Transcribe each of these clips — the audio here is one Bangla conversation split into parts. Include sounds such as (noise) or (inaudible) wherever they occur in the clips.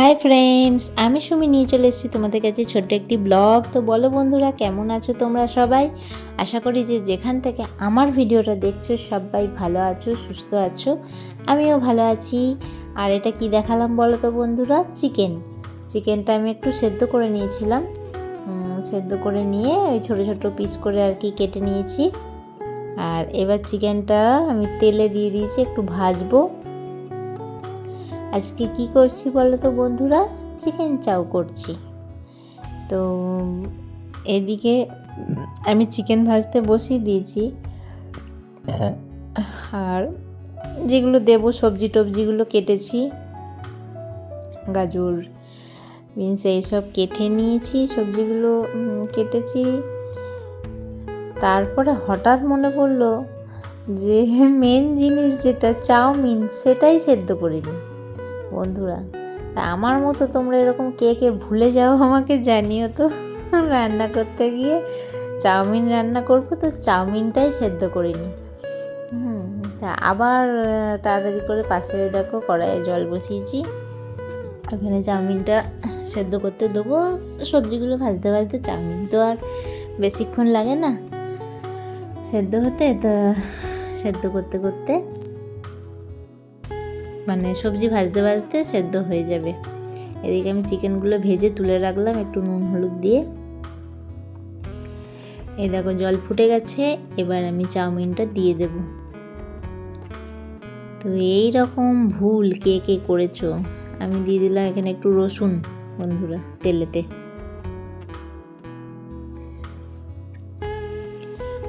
হাই ফ্রেন্ডস, আমি সুমি নিয়ে চলে এসেছি তোমাদের কাছে ছোট্ট একটি ব্লগ। তো বলো বন্ধুরা, কেমন আছো তোমরা সবাই? আশা করি যে যেখান থেকে আমার ভিডিওটা দেখছ, সবাই ভালো আছো, সুস্থ আছো, আমিও ভালো আছি। আর এটা কি দেখালাম বলো তো বন্ধুরা? চিকেন। চিকেনটা আমি একটু সেদ্ধ করে নিয়েছিলাম। সেদ্ধ করে নিয়ে ওই ছোটো ছোটো পিস করে আর কি কেটে নিয়েছি। আর এবার চিকেনটা আমি তেলে দিয়ে দিয়েছি, একটু ভাজবো। আজকে কি করছি বলো তো বন্ধুরা? চিকেন চাউ করছি। তো, এদিকে আমি চিকেন ভাজতে বসিয়ে দিয়েছি। আর যেগুলো দেবো, সবজি টবজিগুলো কেটেছি। গাজর, বিনস, এইসব কেটে নিয়েছি, সবজিগুলো কেটেছি। তারপরে হঠাৎ মনে পড়ল যে মেন জিনিস যেটা চাউমিন, সেটাই সেদ্ধ করিনি। বন্ধুরা, তা আমার মতো তোমরা এরকম কে কে ভুলে যাও আমাকে জানিও তো। রান্না করতে গিয়ে চাউমিন রান্না করব, তো চাউমিনটাই সেদ্ধ করিনি হুম, তা আবার তাড়াতাড়ি করে পাশে দেখো কড়াইয়ে জল বসিয়েছি। ওখানে চাউমিনটা সেদ্ধ করতে দেবো, সবজিগুলো ভাজতে ভাজতে চাউমিন তো আর বেশিক্ষণ লাগে না। সেদ্ধ হতে, তো সেদ্ধ করতে করতে মানে সবজি ভাজতে ভাজতে সেদ্ধ হয়ে যাবে। এদিকে আমি চিকেনগুলো ভেজে তুলে রাখলাম, একটু নুন, হলুদ দিয়ে। এই দেখো, জল ফুটে গেছে, এবার আমি চাউমিনটা দিয়ে দেব। তো এই রকম ভুল কে কে করেছ? আমি দিয়ে দিলাম এখানে একটু রসুন, বন্ধুরা, তেলেতে।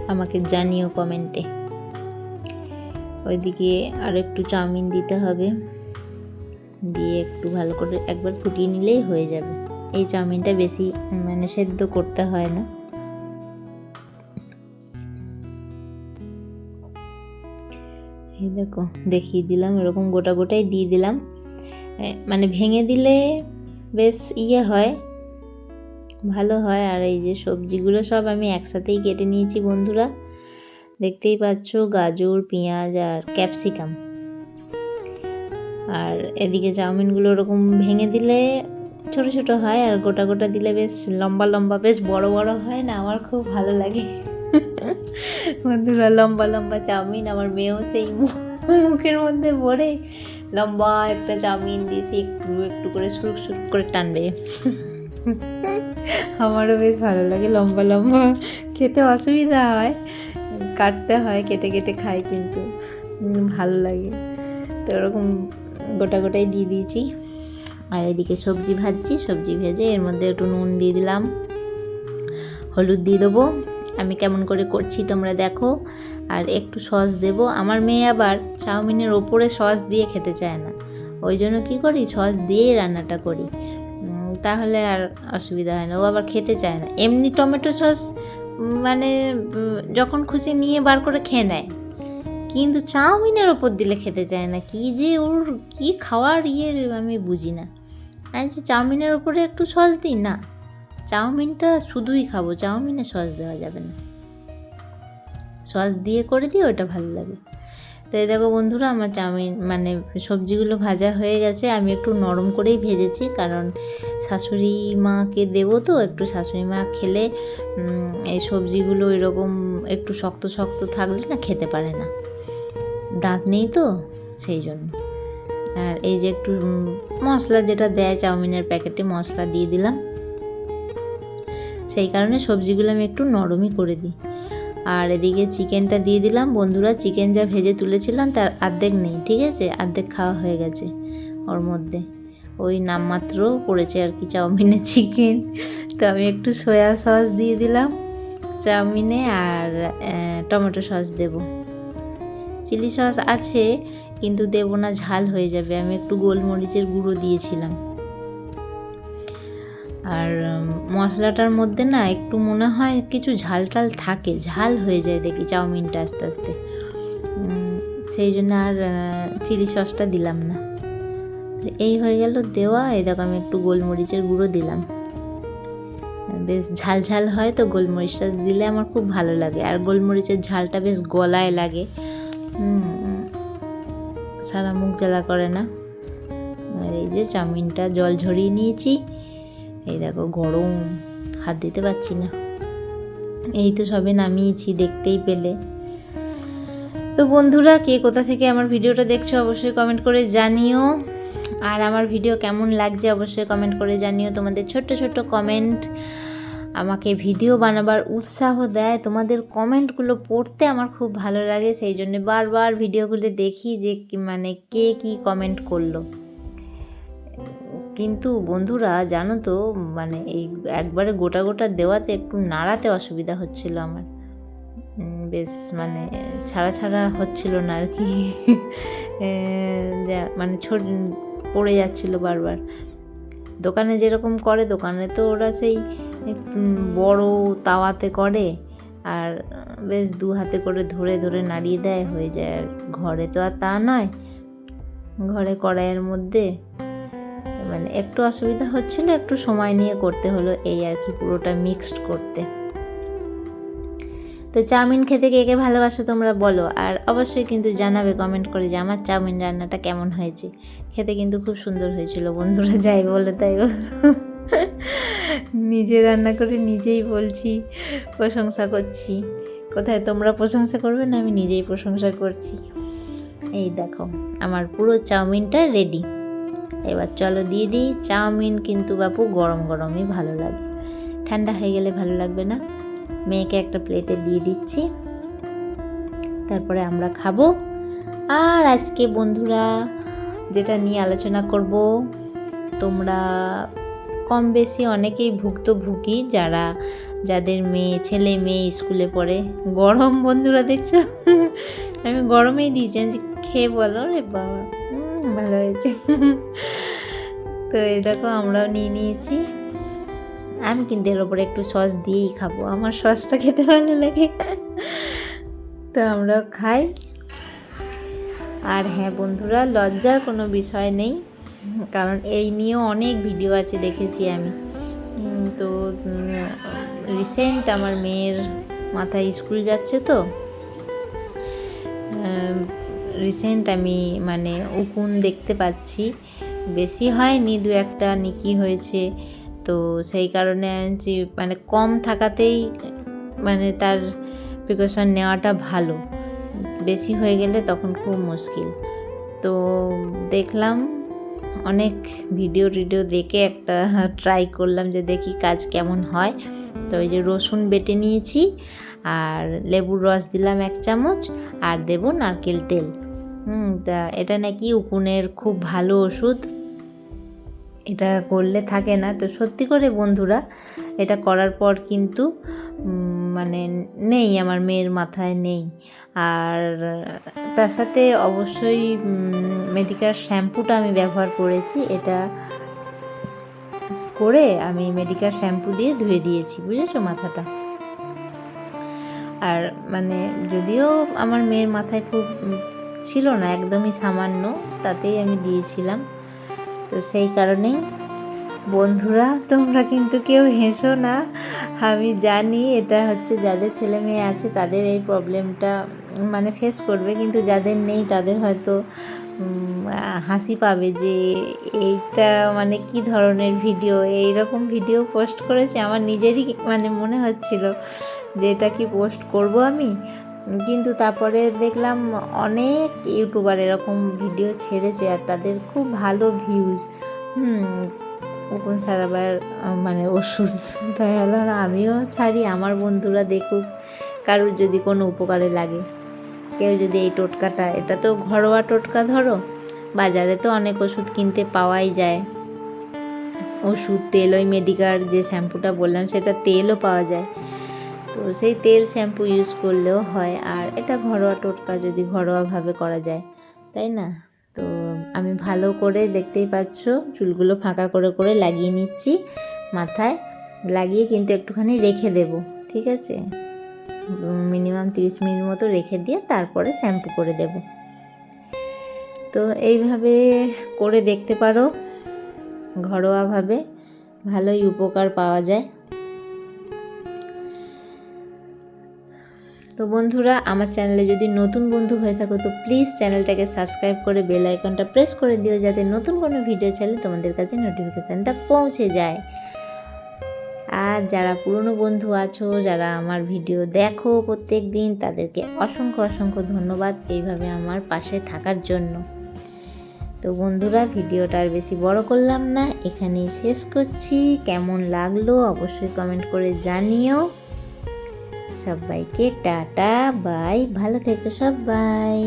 আমাকে জানিও কমেন্টে। ওইদিকে আর একটু চাউমিন দিতে হবে। দিয়ে একটু ভালো করে একবার ফুটিয়ে নিলেই হয়ে যাবে। এই চাউমিনটা বেশি মানে সেদ্ধ করতে হয় না। এই দেখো, দেখিয়ে দিলাম, এরকম গোটা গোটাই দিয়ে দিলাম। মানে ভেঙে দিলে বেশ ইয়ে হয়, ভালো হয়। আর এই যে সবজিগুলো সব আমি একসাথেই কেটে নিয়েছি বন্ধুরা। দেখতেই পাচ্ছ গাজর, পেঁয়াজ আর ক্যাপসিকাম। আর এদিকে চাউমিনগুলো ওরকম ভেঙে দিলে ছোট ছোট হয় আর গোটা গোটা দিলে বেশ লম্বা লম্বা, বেশ বড় বড় হয় না? আমার খুব ভালো লাগে। বন্ধুরা, লম্বা লম্বা চাউমিন আমার মেয়েও সেই মুখের মধ্যে ভরে লম্বা একটা চাউমিন দিয়েছি একটু একটু করে সুরুক সুরুক করে টানবে। আমারও বেশ ভালো লাগে লম্বা লম্বা। খেতে অসুবিধা হয়। কাটতে হয়, কেটে কেটে খাই কিন্তু ভালো লাগে। তো ওরকম গোটা গোটাই দিয়ে দিয়েছি। আর এদিকে সবজি ভাজছি, সবজি ভেজে এর মধ্যে একটু নুন দিয়ে দিলাম। হলুদ দিয়ে দেবো। আমি কেমন করে করছি তোমরা দেখো। আর একটু সস দেবো। আমার মেয়ে আবার চাউমিনের ওপরে সস দিয়ে খেতে চায় না। ওই জন্য কী করি? সস দিয়েই রান্নাটা করি। তাহলে আর অসুবিধা হয় না। ও আবার খেতে চায় না। এমনি টমেটো সস মানে যখন খুশি নিয়ে বার করে খেয়ে নেয়। কিন্তু চাউমিনের ওপর দিলে খেতে চায় না। কি যে ওর কি খাওয়ার ইয়ে আমি বুঝি না। আমি চাউমিনের ওপরে একটু সস দিই? না, চাউমিনটা শুধুই খাব। চাউমিনে সস দেওয়া যাবে না। সস দিয়ে করে দিই ওটা ভালো লাগে। তো এই দেখো বন্ধুরা, আমার চাউমিন মানে সবজিগুলো ভাজা হয়ে গেছে। আমি একটু নরম করেই ভেজেছি, কারণ শাশুড়ি মাকে দেবো তো, একটু শাশুড়ি মা খেলে এই সবজিগুলো এরকম একটু শক্ত শক্ত থাকলে না খেতে পারে না। দাঁত নেই তো, সেই জন্য। আর এই যে একটু মশলা যেটা দেয় চাউমিনের প্যাকেটে, মশলা দিয়ে দিলাম। সেই কারণে সবজিগুলো আমি একটু নরমই করে দিই। আর এদিকে চিকেনটা দিয়ে দিলাম। বন্ধুরা, চিকেন যা ভেজে তুলেছিলাম, তার অর্ধেক নেই, ঠিক আছে? অর্ধেক খাওয়া হয়ে গেছে ওর মধ্যে। ওই নামমাত্র পড়েছে আর কি, চাউমিনে চিকেন। তো আমি একটু সয়া সস দিয়ে দিলাম, চাউমিনে আর টমেটো সস দেব। চিলি সস আছে, কিন্তু দেবো না, ঝাল হয়ে যাবে। আমি একটু গোলমরিচের গুঁড়ো দিয়েছিলাম। আর মশলাটার মধ্যে না একটু মনে হয় কিছু ঝাল টাল থাকে, ঝাল হয়ে যায় দেখি চাউমিনটা আস্তে আস্তে। সেই জন্য আর চিলি সসটা দিলাম না। তো এই হয়ে গেল দেওয়া, এই দেখো আমি একটু গোলমরিচের গুঁড়ো দিলাম। বেশ ঝাল ঝাল হয় তো গোলমরিচটা দিলে আমার খুব ভালো লাগে, আর গোলমরিচের ঝালটা বেশ গলায় লাগে। সারা মুখ জ্বালা করে না। আর এই যে চাউমিনটা জল ঝরিয়ে নিয়েছি। এই দেখো গরম, হাত দিতে পারছি না। এই তো সবে নামিয়েছি, দেখতেই পেলে। তো বন্ধুরা, কে কোথা থেকে আমার ভিডিওটা দেখছ অবশ্যই কমেন্ট করে জানিও। আর আমার ভিডিও কেমন লাগছে অবশ্যই কমেন্ট করে জানিও। তোমাদের ছোট্ট ছোট্ট কমেন্ট আমাকে ভিডিও বানাবার উৎসাহ দেয়। তোমাদের কমেন্টগুলো পড়তে আমার খুব ভালো লাগে। সেই জন্য বারবার ভিডিওগুলো দেখি যে মানে কে কি কমেন্ট করল। কিন্তু বন্ধুরা, জানো তো মানে এই একবারে গোটা গোটা দেওয়াতে একটু নাড়াতে অসুবিধা হচ্ছিল আমার। বেশ মানে ছাড়া ছাড়া হচ্ছিল না আর কি। মানে ছোট, পড়ে যাচ্ছিল বারবার। দোকানে যেরকম করে, দোকানে তো ওরা সেই বড় তাওয়াতে করে। আর বেশ দু হাতে করে ধরে ধরে নাড়িয়ে দেয়, হয়ে যায় আর ঘরে তো আর তা নয়। ঘরে কড়াইয়ের মধ্যে মানে একটু অসুবিধা হচ্ছিল, একটু সময় নিয়ে করতে হলো, এই আর কি পুরোটা মিক্সড করতে। তো চাউমিন খেতে কে কে ভালোবাসো তোমরা বলো, আর অবশ্যই কিন্তু জানাবে কমেন্ট করে যে আমার চাউমিন রান্নাটা কেমন হয়েছে। খেতে কিন্তু খুব সুন্দর হয়েছিল বন্ধুরা, যাই বলে তাই নিজে রান্না করে নিজেই বলছি, প্রশংসা করছি। কোথায় তোমরা প্রশংসা করবে না, আমি নিজেই প্রশংসা করছি। এই দেখো, আমার পুরো চাউমিনটা রেডি এবার চলো দিয়ে দিই। চাউমিন কিন্তু বাপু গরম গরমই ভালো লাগে। ঠান্ডা হয়ে গেলে ভালো লাগবে না। মেয়েকে একটা প্লেটে দিয়ে দিচ্ছি। তারপরে আমরা খাব। আর আজকে বন্ধুরা যেটা নিয়ে আলোচনা করব, তোমরা কম বেশি অনেকেই ভুক্তভোগী যারা যাদের মেয়ে, ছেলে মেয়ে স্কুলে পড়ে। গরম বন্ধুরা দেখছ? আমি গরমেই দিয়েছি। খেয়ে বলো রে বাবা। ভালো হয়েছে। তো এই দেখো আমরাও নিয়ে নিয়েছি। আমি কিন্তু এর ওপরে একটু সস দিয়েই খাব। আমার সসটা খেতে ভালো লাগে। তো আমরাও খাই। আর হ্যাঁ বন্ধুরা, লজ্জার কোনো বিষয় নেই। কারণ এই নিয়েও অনেক ভিডিও আছে দেখেছি আমি। তো রিসেন্ট আমার মেয়ের মাথায় স্কুল যাচ্ছে তো। রিসেন্ট আমি মানে উকুন দেখতে পাচ্ছি। বেশি হয়নি দু একটা, নিকি হয়েছে। তো সেই কারণে যে মানে কম থাকাতেই মানে তার প্রিকশন নেওয়াটা ভালো। বেশি হয়ে গেলে তখন খুব মুশকিল। তো দেখলাম অনেক ভিডিও টিডিও দেখে একটা ট্রাই করলাম যে দেখি কাজ কেমন হয়। তো ওই যে রসুন বেটে নিয়েছি, আর লেবুর রস দিলাম এক চামচ, আর দেব নারকেল তেল। হুম, তা এটা নাকি উকুনের খুব ভালো ওষুধ। এটা করলে থাকে না। তো সত্যি করে বন্ধুরা, এটা করার পর কিন্তু মানে নেই, আমার মেয়ের মাথায় নেই। আর তার সাথে অবশ্যই মেডিকার শ্যাম্পুটা আমি ব্যবহার করেছি। এটা করে আমি মেডিকার শ্যাম্পু দিয়ে ধুয়ে দিয়েছি, বুঝেছ মাথাটা। আর মানে যদিও আমার মেয়ের মাথায় খুব ছিল না, একদমই সামান্য, তাতেই আমি দিয়েছিলাম। তো সেই কারণেই, বন্ধুরা, তোমরা কিন্তু কেউ হেসো না। আমি জানি এটা হচ্ছে যাদের ছেলে মেয়ে আছে, তাদের এই প্রবলেমটা মানে ফেস করবে, কিন্তু যাদের নেই, তাদের হয়তো হাসি পাবে যে, এইটা মানে কি ধরনের ভিডিও এই রকম ভিডিও পোস্ট করেছে, আমার নিজেরই মানে মনে হচ্ছিল যে, এটা কি পোস্ট করব আমি? কিন্তু তারপরে দেখলাম অনেক ইউটিউবার এরকম ভিডিও ছেড়েছে আর তাদের খুব ভালো ভিউজ হুম উকুন ছাড়াবার মানে ওষুধ (laughs) তাই আমিও ছাড়ি, আমার বন্ধুরা দেখুক, কারোর যদি কোনো উপকারে লাগে। কেউ যদি এই টোটকাটা, এটা তো ঘরোয়া টোটকা ধরো, বাজারে তো অনেক ওষুধ কিনতে পাওয়াই যায়। ওষুধ, তেল, ওই মেডিকার যে শ্যাম্পুটা বললাম, সেটা তেলও পাওয়া যায়। তো সেই তেল শ্যাম্পু ইউজ করলেও হয়। আর এটা ঘরোয়া টোটকা যদি ঘরোয়াভাবে করা যায়, তাই না? তো আমি ভালো করে দেখতেই পাচ্ছ, চুলগুলো ফাঁকা করে করে লাগিয়ে নিচ্ছি মাথায়। লাগিয়ে কিন্তু একটুখানি রেখে দেব, ঠিক আছে? মিনিমাম তিরিশ মিনিট মতো রেখে দিয়ে তারপরে শ্যাম্পু করে দেব। তো এইভাবে করে দেখতে পারো, ঘরোয়াভাবে। ভালোই উপকার পাওয়া যায়। তো বন্ধুরা, আমার চ্যানেলে যদি নতুন বন্ধু হয়ে থাকো, তো প্লিজ চ্যানেলটাকে সাবস্ক্রাইব করে বেল আইকনটা প্রেস করে দিও যাতে নতুন কোনো ভিডিও চাইলে তোমাদের কাছে নোটিফিকেশানটা পৌঁছে যায়। আর যারা পুরনো বন্ধু আছো, যারা আমার ভিডিও দেখো প্রত্যেক দিন তাদেরকে অসংখ্য অসংখ্য ধন্যবাদ এইভাবে আমার পাশে থাকার জন্য। তো বন্ধুরা, ভিডিওটা আর বেশি বড় করলাম না, এখানেই শেষ করছি। কেমন লাগল অবশ্যই কমেন্ট করে জানিও। সবাইকে টাটা বাই ভালো থেকো সবাই।